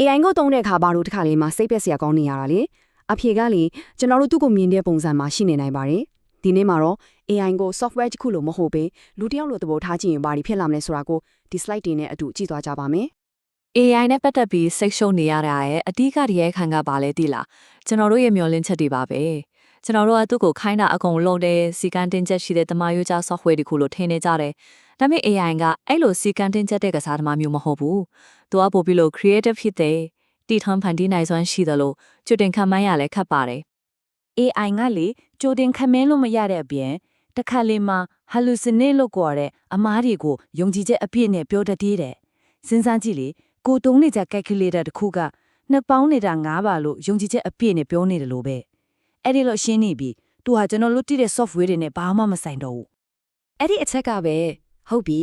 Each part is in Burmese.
AI ကိုတုံးတဲ့အခါဘာလို့တစ်ခါလေးမှစိတ်ပက်စရာကောင်းနေရတာလေအဖြေကလေကျွန်တော်တို့သူ့ကိုမြင်တဲ့ပုံစံမှာရှိနေနိုင်ပါတယ်ဒီနေ့မှာတော့ AI ကို software တစ်ခုလို့မဟုတ်ဘဲလူတစ်ယောက်လိုသဘောထားကြည့်ရင်ဘာတွေဖြစ်လာမလဲဆိုတာကိုဒီ slide တွေနဲ့အတူကြည့်သွားကြပါမယ် AI နဲ့ပတ်သက်ပြီးစိတ်ရှုံနေရတာရဲ့အဓိကတည်းခံကပါလဲသိလားကျွန်တော်တို့ရဲ့မျှော်လင့်ချက်တွေပါပဲ ကျွန်တော်တို့ကသူ့ကိုခိုင်းတာအကုန်လုံးတဲ့စီကံတင်ချက်ရှိတဲ့တမယိုးကြ software တခုလို့ထင်နေကြတယ်ဒါပေမဲ့ AI ကအဲ့လိုစီကံတင်ချက်တဲ့ကစားသမားမျိုးမဟုတ်ဘူးသူကပို့ပြီးလို့ creative ဖြစ်တယ်တီထွန်ဖန်တီးနိုင်စွမ်းရှိတယ်လို့ကျွတ်တင်ခံမှန်းရလဲခတ်ပါတယ် AI ကလေကြိုတင်ခမင်းလို့မရတဲ့အပြင်တစ်ခါလေမှ hallucinate လို့ခေါ်တဲ့အမားတွေကိုယုံကြည်ချက်အပြည့်နဲ့ပြောတတ်သေးတယ်။စဉ်းစားကြည့်လေကိုတုံးနေကြ calculator တစ်ခုကနှစ်ပေါင်းနေတာ9ပါလို့ယုံကြည်ချက်အပြည့်နဲ့ပြောနေတယ်လို့ပဲ။ အဲ့ဒီလို့ရှင်းနေပြီ။ तू ဟာကျွန်တော်တို့တည်တဲ့ software တွေနဲ့ဘာမှမဆိုင်တော့ဘူး အဲ့ဒီအချက်ကပဲဟုတ်ပြီ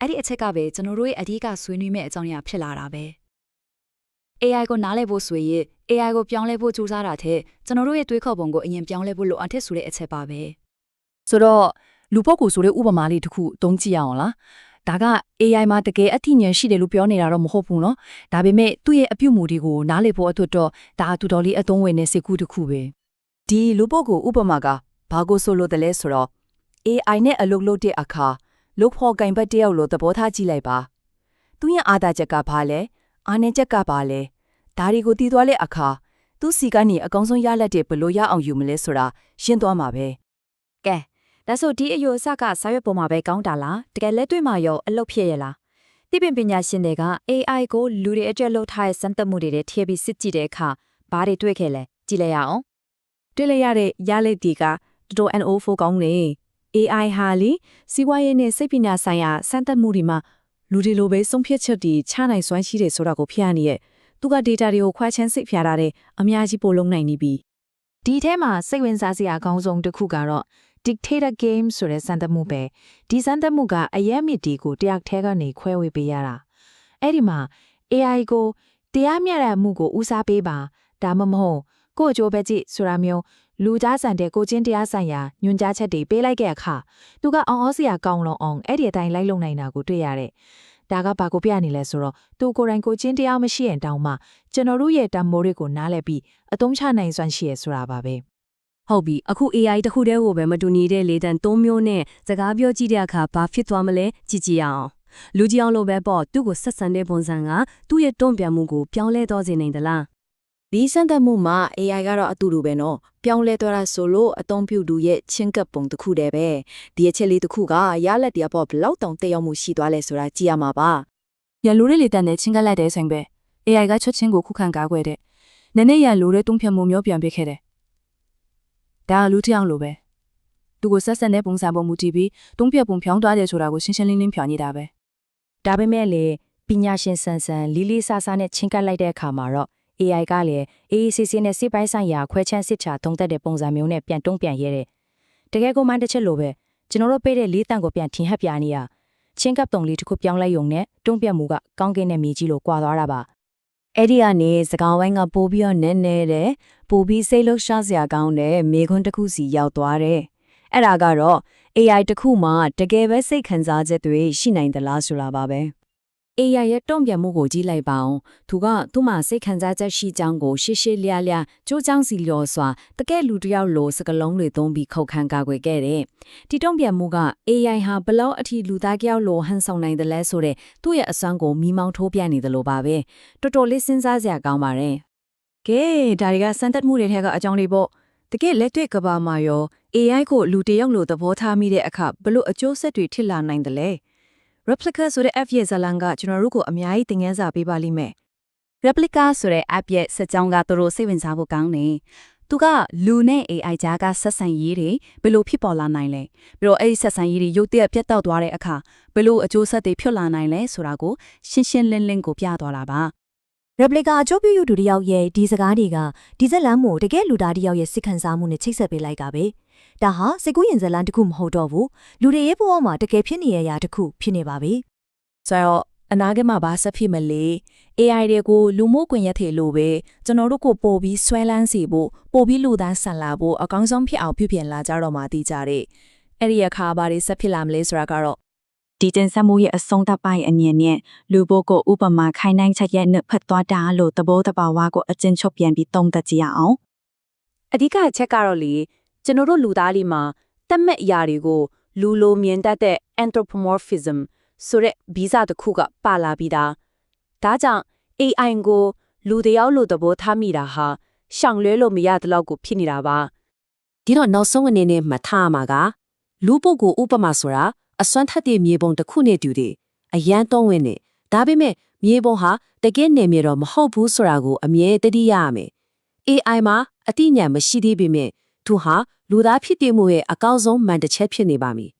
အဲ့ဒီအချက်ကပဲကျွန်တော်တို့ရဲ့အဓိကဆွေးနွေးမဲ့အကြောင်းအရာဖြစ်လာတာပဲ AI ကိုနားလည်ဖို့ဆိုရင် AI ကိုပြောင်းလဲဖို့ကြိုးစားတာတဲ့ကျွန်တော်တို့ရဲ့တွေးခေါ်ပုံကိုအရင်ပြောင်းလဲဖို့လိုအပ်တဲ့ဆိုတဲ့အချက်ပါပဲ ဆိုတော့လူပုဂ္ဂိုလ်ဆိုတဲ့ဥပမာလေးတစ်ခုသုံးကြည့်ရအောင်လားဒါက AI မှာတကယ်အသိဉာဏ်ရှိတယ်လို့ပြောနေတာတော့မဟုတ်ဘူးเนาะဒါပေမဲ့သူ့ရဲ့အပြုတ်မှုတွေကိုနားလည်ဖို့အတွက်တော့ဒါအတူတော်လေးအသုံးဝင်တဲ့စိတ်ကူးတစ်ခုပဲ ဒီလူပုဂ္ဂိုလ်ဥပမာကဘာကိုဆိုလို့တလဲဆိုတော့ AI နဲ့အလုပ်လုပ်တဲ့အခါလုတ်ဖို့ကင်ဘတ်တယောက်လိုသဘောထားကြည့်လိုက်ပါသူရဲ့အာသာချက်ကဘာလဲအာနေချက်ကဘာလဲဒါတွေကိုတည်သွားတဲ့အခါသူစီကနေအကောင်းဆုံးရလက်တဲ့ဘယ်လို့ရအောင်ယူမလဲဆိုတာရှင်းသွားမှာပဲ။ကဲဒါဆိုဒီအယိုအစကစာရွက်ပေါ်မှာပဲကောင်းတာလား။တကယ်လက်တွေ့မှာရောအလုပ်ဖြစ်ရလား။သိပင်ပညာရှင်တွေက AI ကိုလူတွေအတွက်လုပ်ထားတဲ့စမ်းသပ်မှုတွေနဲ့ထည့်ပြီးစစ်ကြည့်တဲ့အခါဘာတွေတွေ့ခဲ့လဲကြည့်လိုက်ရအောင် တွေ့လိုက်ရတဲ့ရလက်တွေကတော်တော် NO4 ကောင်းနေ AI ဟာလေစီးပွားရေးနဲ့စိတ်ပညာဆိုင်ရာစမ်းသပ်မှုတွေမှာလူတွေလိုပဲဆုံးဖြတ်ချက်တွေချနိုင်စွမ်းရှိတယ်ဆိုတာကိုဖျက်နေရဲ့သူက data တွေကိုခွဲချမ်းစိတ်ဖြာတာတဲ့အများကြီးပို့လုံးနိုင်နေပြီဒီထဲမှာစိတ်ဝင်စားစရာအကောင်းဆုံးတစ်ခုကတော့ dictator game ဆိုတဲ့စမ်းသပ်မှုပဲဒီစမ်းသပ်မှုကအရက်မြစ်ဒီကိုတယောက်ထဲကနေခွဲဝေပေးရတာအဲ့ဒီမှာ AI ကိုတရားမျှတမှုကိုဦးစားပေးပါဒါမှမဟုတ် ကိုယ့်အကျိုးပဲကြည့်ဆိုတာမျိုးလူသားဆန်တဲ့ကိုချင်းတရားဆိုင်ရာညွှန်ကြားချက်တွေပေးလိုက်တဲ့အခါသူကအောင်အောင်စရာကောင်းလုံးအောင်အဲ့ဒီအတိုင်းလိုက်လုံနိုင်တာကိုတွေ့ရတယ်ဒါကဘာကိုပြနေလဲဆိုတော့သူကိုယ်တိုင်ကိုချင်းတရားမရှိရင်တောင်းမှကျွန်တော်တို့ရဲ့တံမိုးတွေကိုနားလည်ပြီးအသုံးချနိုင်စွမ်းရှိရဆိုတာပါပဲဟုတ်ပြီအခု AI တခုတည်းကိုပဲမတူညီတဲ့လေတံ၃မျိုးနဲ့စကားပြောကြည့်တဲ့အခါဘာဖြစ်သွားမလဲကြည့်ကြည့်ရအောင်လူကြီးအောင်လို့ပဲပေါ့သူ့ကိုဆက်ဆံတဲ့ပုံစံကသူ့ရဲ့တွန့်ပြန်မှုကိုပြောင်းလဲတော့စေနိုင်သလား ဒီစံတတ်မှုမှာ AI ကတော့အတူတူပဲနော်ပြောင်းလဲသွားတာဆိုလို့အသုံးပြုသူရဲ့ချင်းကပ်ပုံတစ်ခုတည်းပဲဒီအချက်လေးတစ်ခုကရလက်တရားပေါ်ဘလောက်တောင်တက်ရောက်မှုရှိသွားလဲဆိုတာကြည့်ရမှာပါရန်လိုတဲ့လေတန်နဲ့ချင်းကပ်လိုက်တဲ့ဆိုင်ပဲ AI ကချက်ချင်းကိုခုခံကားကွယ်တဲ့နည်းနည်းရန်လိုတဲ့တုံ့ပြန်မှုမျိုးပြန်ပြခဲ့တယ်ဒါကလူတစ်ယောက်လိုပဲသူကိုဆက်ဆက်တဲ့ပုံစံပေါ်မူတည်ပြီးတုံ့ပြန်ပုံဖြောင်းသွားတယ်ဆိုတာကိုရှင်းရှင်းလင်းလင်းဖြောင်းနေတာပဲဒါပေမဲ့လေပညာရှင်ဆန်ဆန်လီလီဆာဆာနဲ့ချင်းကပ်လိုက်တဲ့အခါမှာတော့ AI ကလည်း AACC နဲ့စစ်ပိုင်းဆိုင်ရာခွဲချမ်းစစ်ချာသုံးသက်တဲ့ပုံစံမျိုးနဲ့ပြန်တုံ့ပြန်ရဲတဲ့တကယ်ကိုမှတစ်ချက်လိုပဲကျွန်တော်တို့ပေးတဲ့လေးတန့်ကိုပြန်ထင်ဟပ်ပြနေရချင်းကပ်တုံလေးတစ်ခုပြောင်းလိုက်ရုံနဲ့တုံ့ပြန်မှုကကောင်းကင်နဲ့မြေကြီးလိုကွာသွားတာပါအဲ့ဒီကနေစကားဝိုင်းကပို့ပြီးတော့နည်းနည်းတဲ့ပို့ပြီးစိတ်လှုပ်ရှားစရာကောင်းတဲ့မေခွန်းတစ်ခုစီရောက်သွားတယ်အဲ့ဒါကတော့ AI တစ်ခုမှတကယ်ပဲစိတ်ခံစားချက်တွေရှိနိုင်သလားဆိုတာပါပဲ AI ရဲ့တုံ့ပြန်မှုကိုကြည့်လိုက်ပါအောင်သူကသူ့မှာစိတ်ခံစားချက်ရှိကြောင်းကိုရှေ့ရှေ့လျားလျားကြိုးချောင်းစီလျော်စွာတကယ်လူတစ်ယောက်လိုစကလုံးတွေသုံးပြီးခုတ်ခန်းကာကွယ်ခဲ့တယ်ဒီတုံ့ပြန်မှုက AI ဟာဘလောက်အထိလူသားကြောက်လိုဟန်ဆောင်နိုင်တယ်လဲဆိုတဲ့သူ့ရဲ့အစွမ်းကိုမိမောင်းထိုးပြနေတယ်လို့ပါပဲတော်တော်လေးစဉ်းစားစရာကောင်းပါတယ်ကဲဒါတွေကစမ်းသပ်မှုတွေထဲကအကြောင်းတွေပေါ့တကယ်လက်တွေ့ကဘာမှာရော AI ကိုလူတစ်ယောက်လိုသဘောထားမိတဲ့အခါဘလို့အကျိုးဆက်တွေထစ်လာနိုင်တယ်လဲ replica ဆိုတဲ့ app ရဲ့ဇာတ်လမ်းကကျွန်တော်တို့ကိုအများကြီးသင်ခန်းစာပေးပါလိမ့်မယ် replica ဆိုတဲ့ app ရဲ့စက်ကြောင်းကသူတို့စိတ်ဝင်စားဖို့ကောင်းတယ်သူကလူနဲ့ AI ကြားကဆက်ဆံရေးတွေဘယ်လိုဖြစ်ပေါ်လာနိုင်လဲပြီးတော့အဲ့ဒီဆက်ဆံရေးတွေရုတ်တရက်ပြတ်တောက်သွားတဲ့အခါဘယ်လိုအကျိုးဆက်တွေဖြစ်လာနိုင်လဲဆိုတာကိုရှင်းရှင်းလင်းလင်းကိုပြသွားတာပါ replica အချိုးပြယူသူတယောက်ရဲ့ဒီစကားတွေကဒီဇက်လန်မို့တကယ်လူသားတယောက်ရဲ့စိတ်ခံစားမှုနဲ့ချိတ်ဆက်ပေးလိုက်ကပဲ ဒါဟာစိတ်ကူးရင်ဇက်လန်တစ်ခုမဟုတ်တော့ဘူးလူတွေရဲ့ဘဝမှာတကယ်ဖြစ်နေရရာတစ်ခုဖြစ်နေပါပြီဆိုတော့အနာဂတ်မှာဘာဆက်ဖြစ်မလဲ AI တွေကိုလူမှုကွန်ရက်တွေလိုပဲကျွန်တော်တို့ကိုပို့ပြီးဆွဲလန်းစီဖို့ပို့ပြီးလူသားဆန်လာဖို့အကောင်းဆုံးဖြစ်အောင်ပြုပြင်လာကြတော့မှသိကြတဲ့အဲ့ဒီအခါဘာတွေဆက်ဖြစ်လာမလဲဆိုတာကတော့ဒီတင်ဆက်မှုရဲ့အဆုံးသတ်ပိုင်းအမြင်နဲ့လူဘိုးကိုဥပမာခိုင်းနိုင်ချက်ရဲ့နှစ်ဖက်သွားတာလို့သဘောတဘာဝကိုအကျဉ်းချုပ်ပြန်ပြီးသုံးသပ်ကြည့်ရအောင်အဓိကအချက်ကတော့လေ ကျွန်တော်တို့လူသားတွေမှာတက်မဲ့အရာတွေကိုလူလိုမြင်တတ်တဲ့ anthropomorphism ဆိုတဲ့ဗီဇတစ်ခုကပါလာပြီးသားဒါကြောင့် AI ကိုလူတစ်ယောက်လိုသဘောထားမိတာဟာရှောင်လွဲလို့မရတဲ့လောက်ကိုဖြစ်နေတာပါဒီတော့နောက်ဆုံးအနေနဲ့မှတ်ထားရမှာကလူပုဂ္ဂိုလ်ဥပမာဆိုတာအစွမ်းထက်တဲ့မြေပုံတစ်ခုနဲ့တူတယ်အရန်တော့ဝင်နေဒါပေမဲ့မြေပုံဟာတကယ်နေမြေတော့မဟုတ်ဘူးဆိုတာကိုအမြဲတတိရရမယ် AI မှာအတိညာဏ်မရှိသေးပေမဲ့ သူဟာလူသားဖြစ်တည်မှုရဲ့အကောင်းဆုံးမှန်တစ်ချက်ဖြစ်နေပါမည်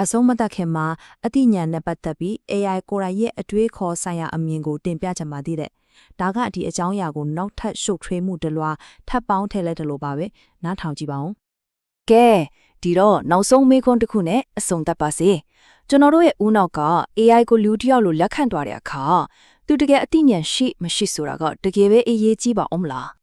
အဆုံးမတက်ခင်မှာအသိဉာဏ်နဲ့ပတ်သက်ပြီး AI ကိုယ်တိုင်ရဲ့အတွေးခေါ်ဆိုင်ရာအမြင်ကိုတင်ပြချင်ပါသေးတယ်။ဒါကဒီအကြောင်းအရာကိုနောက်ထပ်ရှုပ်ထွေးမှုတလွာထပ်ပေါင်းထည့်လိုက်တယ်လို့ပါပဲ။နားထောင်ကြည့်ပါဦးကဲဒီတော့နောက်ဆုံးမေးခွန်းတစ်ခုနဲ့အဆုံးသတ်ပါစေကျွန်တော်တို့ရဲ့ဦးနောက်က AI ကိုလူတစ်ယောက်လိုလက်ခံသွားတဲ့အခါသူတကယ်အသိဉာဏ်ရှိမရှိဆိုတာကတကယ်ပဲအရေးကြီးပါအောင်မလား